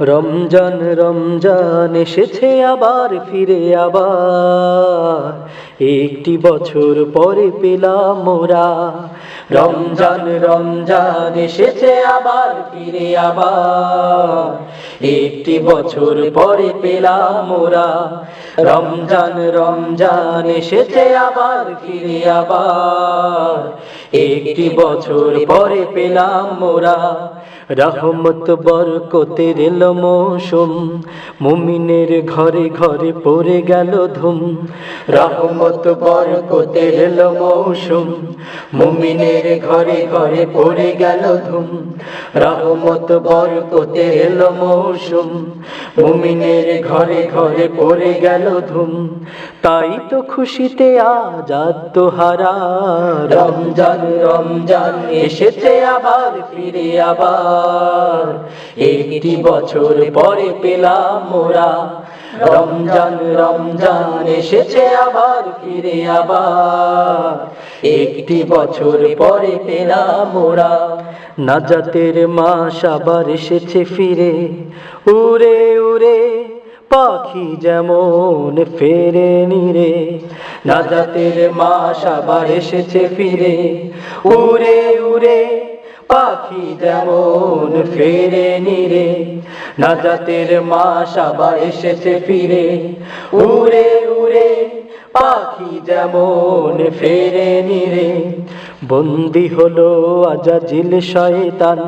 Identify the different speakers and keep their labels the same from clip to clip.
Speaker 1: রমজান রমজান এসেছে আবার, ফিরে আবার। একটি বছর পরে পেলাম মোরা রমজান রমজান এসেছে আবার, ফিরে আবার। একটি বছর পরে পেলাম মোরা রমজান রমজান এসেছে আবার, ফিরে আবার। একটি বছর পরে পেলাম মোরা রহমত বরকতের এলো মৌসুম, মুমিনের ঘরে ঘরে পড়ে গেল ধুম। রহমত বরকতের এলো মৌসুম, মুমিনের ঘরে ঘরে পড়ে গেল ধুম। রহমত বরকতের এলো মৌসুম, মুমিনের ঘরে ঘরে পড়ে গেল ধুম। তাই তো খুশিতে আজাদ তো হারা রমজান রমজান এসেছে আবার, ফিরে আবার। একটি বছর পরে পেলাম মোরা রমজান রমজান এসেছে আবার, ফিরে আবার। একটি বছর পরে পেলাম মোরা নাজাতের মাস আবার এসেছে ফিরে। উড়ে উড়ে, পাখি যেমন ফেরে নিরে। নাজাতের মাস আবার এসেছে ফিরে। উড়ে উড়ে পাখি যেমন ফেরে নিরে, নাজাতের মাস আবার এসেছে ফিরে। উড়ে উড়ে, পাখি যেমন ফেরে নিরে, বন্দি হলো আজাজিল শয়তান,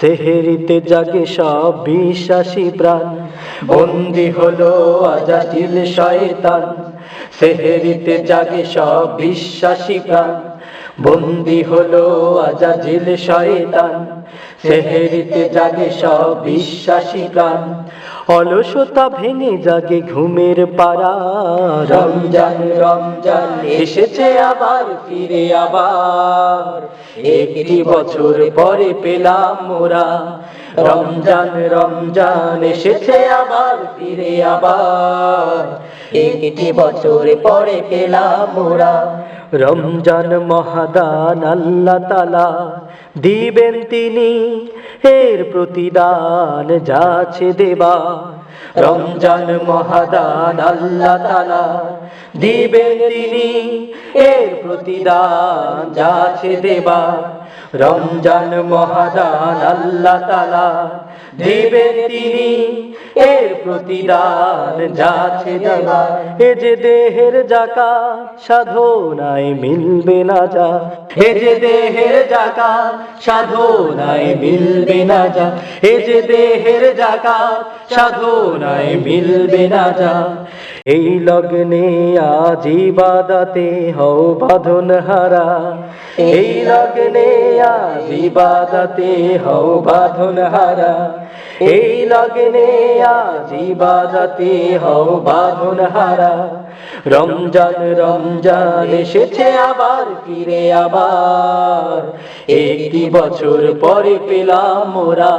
Speaker 1: সেহেরিতে জাগে সব বিশ্বাসী প্রাণ। বন্দি হলো আজাজিল শয়তান, সেহেরিতে জাগে সব বিশ্বাসী প্রাণ। বন্দি হলো আজাজিল শয়তান সেহেরিতে জাগে সব বিশ্বাসী প্রাণ। অলসতা ভেঙে জাগে ঘুমের পাড়া। রমজান রমজান, এসেছে আবার, ফিরে আবার। একটি বছর পরে পেলাম মোরা রমজান রমজান, এসেছে আবার, ফিরে আবার। একটি বছর পরে পেলাম মোরা রমজান মহাদান, আল্লাহ তালা দিবেন তিনি, এর প্রতিদান যাচ্ছে দেবা রমজান মহাদান আল্লাহ তালা দিবেন তিনি, এর প্রতিদান যাচ্ছে দেবা রমজান মহাদান আল্লাহ তালা দিবেন তিনি। এর প্রতিদান যাচ্ছে দেবা এ যে দেহের জাকা সাধনায় মিলবে না যা। এ যে দেহের জাকা সাধনায় মিলবে না যা। এ যে দেহের জাকা সাধনায় মিলবে না যা। এই লগ্নে আজ ইবাদাতে হও বাঁধন হারা। এই লগ্নে আজ ইবাদাতে হও বাঁধন হারা। এই লগ্নে আজ ইবাদাতে হও বাঁধন হারা। রমজান রমজান এসেছে আবার, ফিরে আবার। একটি বছর পরে পেলাম মোরা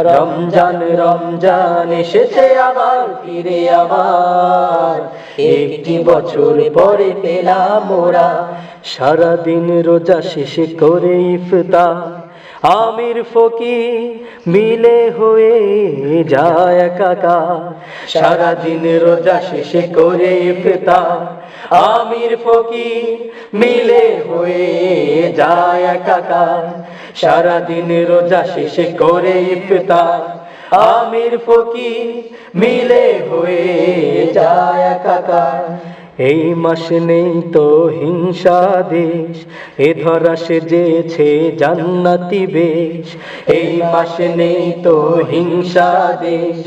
Speaker 1: রমজান রমজান এসেছে আবার, ফিরে আবার। একটি বছর পরে পেলাম মোরা সারাদিন রোজা শেষে করে ইফতার। আমির ফকি মিলে হয়ে যায় কাকা সারাদিন রোজা শেষে করে ইফতার। আমির ফকি মিলে হয়ে যায় কাকা সারাদিন রোজা শেষে করে ইফতার। আমির ফকি মিলে হয়ে যায় কাকা এই মাস নেই তো হিংসা দেশ, এ ধরা সেজেছে জান্নাতি বেশ। এই মাস নেই তো হিংসা দেশ,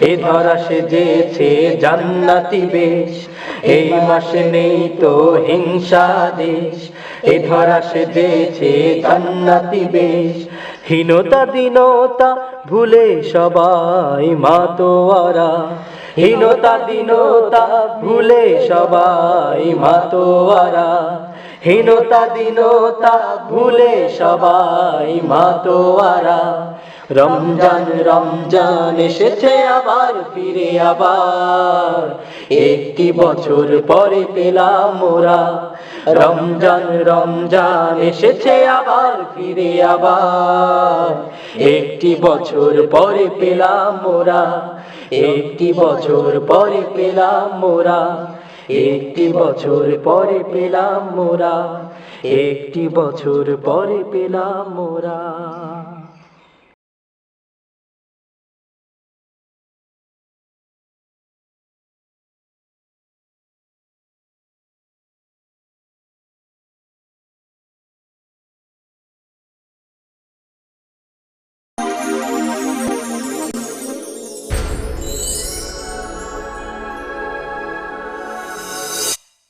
Speaker 1: এ ধরা সেজেছে জান্নাতি বেশ। এই মাস নেই তো হিংসা দেশ, এ ধরা সেজেছে জান্নাতি বেশ। হীনতা দিনতা ভুলে সবাই মাতোয়ারা হীনতা দিনতা ভুলে সবাই মাতোয়ারা হীনতা দিনতা ভুলে সবাই মাতোয়ারা রমজান রমজান এসেছে আবার, ফিরে আবার। একটি বছর পরে পেলাম মোরা রমজান রমজান এসেছে আবার, ফিরে আবার। একটি বছর পরে পেলাম মোরা একটি বছর পরে পেলাম মোরা একটি বছর পরে পেলাম মোরা একটি বছর পরে পেলাম মোরা